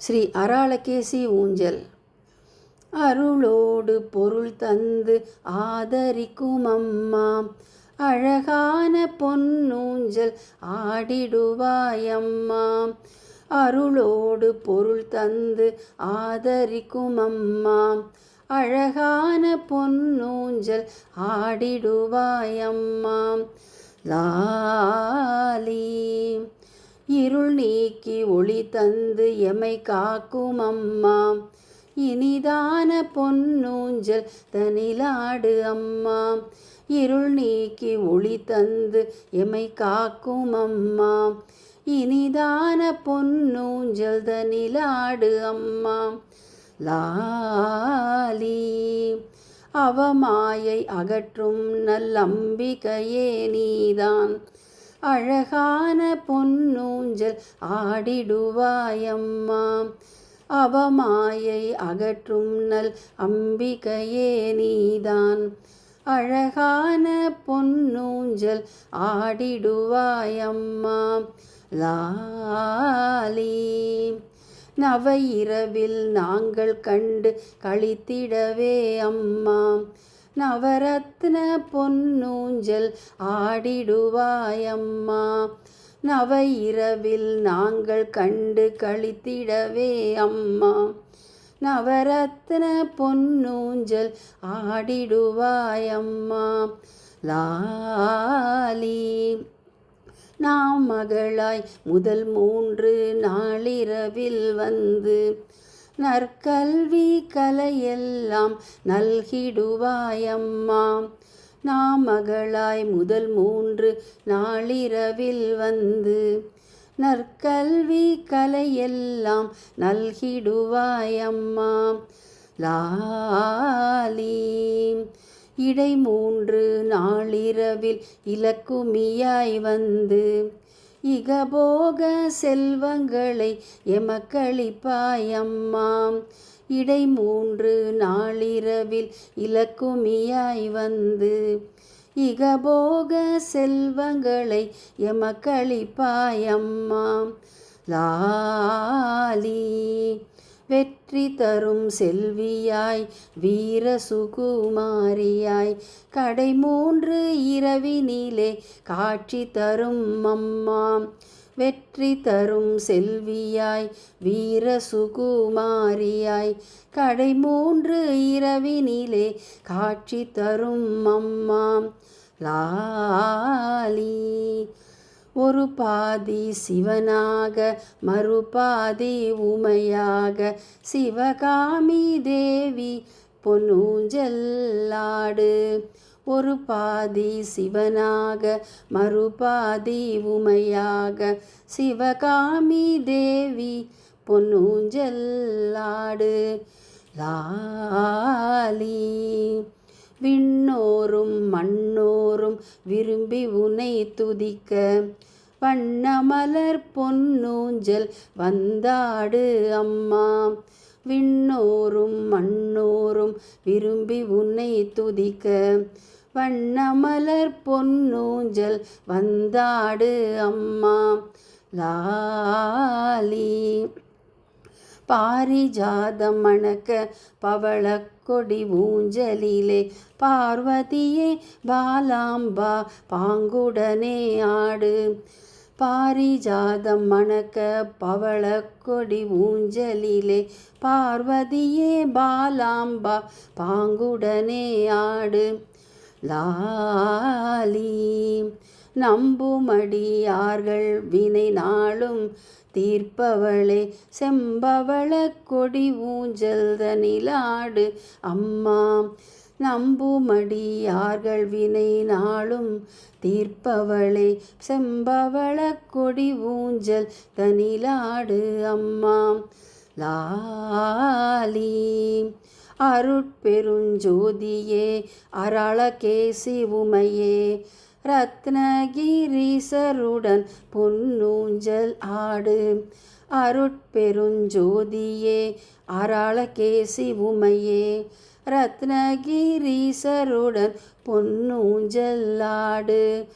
ஸ்ரீ அராளகேசி ஊஞ்சல். அருளோடு பொருள் தந்து ஆதரிக்கும் அம்மா அழகான பொன்னூஞ்சல் ஆடிடுவாயம்மா அருளோடு பொருள் தந்து ஆதரிக்கும் அம்மா அழகான பொன்னூஞ்சல் ஆடிடுவாயம்மா லாலீ இருள் நீக்கி ஒளி தந்து எமை காக்கும் அம்மா. இனிதான பொன்னூஞ்சல் தனிலாடு அம்மா. இருள் நீக்கி ஒளி தந்து எமை காக்கும் அம்மா. இனிதான பொன்னூஞ்சல் தனிலாடு அம்மா. லாலி அவமாயை அகற்றும் நல்லம்பிகையே நீதான். அழகான பொன்னூஞ்சல் ஆடிடுவாயம்மா. அவமாயை அகற்றும் நல் அம்பிகையே நீதான். அழகான பொன்னூஞ்சல் ஆடிடுவாயம்மா. லாலி நவ இரவில் நாங்கள் கண்டு கழித்திடவே அம்மா. நவரத்ன பொன்னூஞ்சல் ஆடிடுவாயம்மா. நவ இரவில் நாங்கள் கண்டு கழித்திடவே அம்மா. நவரத்ன பொன்னூஞ்சல் ஆடிடுவாயம்மா. லாலி நாம் மகளாய் முதல் மூன்று நாளிரவில் வந்து நற்கல்வி கலையெல்லாம் நல்கிடுவாயம்மா. நாம் மகளாய் முதல் மூன்று நாளிரவில் வந்து நற்கல்வி கலையெல்லாம் நல்கிடுவாயம்மா. லாலி இடை மூன்று நாளிரவில் இலக்குமியாய் வந்து இகபோக செல்வங்களை எமக்களிப்பாயம்மாம். இடை மூன்று நாளிரவில் இலக்குமியாய் வந்து இகபோக செல்வங்களை எமக்களிப்பாயம்மாம். லாலி வெற்றி தரும் செல்வியாய் வீர சுகுமாரியாய். கடை மூன்று இரவினிலே காட்சி தரும் அம்மா. வெற்றி தரும் செல்வியாய் வீர சுகுமாரியாய். கடை மூன்று இரவினிலே காட்சி தரும் அம்மா. லாலி ஒரு பாதி சிவனாக மறுபாதி உமையாக. சிவகாமி தேவி பொன்னூஞ்சல்லாடு ஒரு பாதி சிவனாக மறுபாதி உமையாக. சிவகாமி தேவி பொன்னூஞ்சல்லாடு லாலி விண்ணோரும் மண்ணோரும் விரும்பி உனை துதிக்க. வண்ணமலர் பொன்னூஞ்சல் வந்தாடு அம்மா. விண்ணோரும் மண்ணோரும் விரும்பி உன்னை துதிக்க. வண்ணமலர் பொன்னூஞ்சல் வந்தாடு அம்மா. லாலி. பாரிஜாதம் மணக்க பவளக்கொடி ஊஞ்சலிலே பார்வதியே பாலாம்பா பாங்குடனே ஆடு. பாரிஜாதம் மணக்க பவளக்கொடி ஊஞ்சலிலே பார்வதியே பாலாம்பா பாங்குடனே ஆடு. லாலி நம்புமடியார்கள் வினை நாளும் தீர்ப்பவளே. செம்பவள கொடி ஊஞ்சல் தனிலாடு. அம்மா நம்புமடியார்கள் வினை நாளும் தீர்ப்பவளே. செம்பவள கொடி ஊஞ்சல் தனிலாடு. அம்மா லாலி அருட்பெருஞ்சோதியே அராளகேசி உமையே. ரத்னகிரீசருடன் பொன்னூஞ்சல் ஆடு. அருட்பெருஞ்சோதியே அராளகேசி உமையே ரத்னகிரீசருடன் பொன்னூஞ்சல் ஆடு.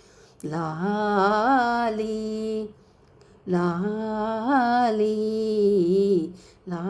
லாலி லாலி லா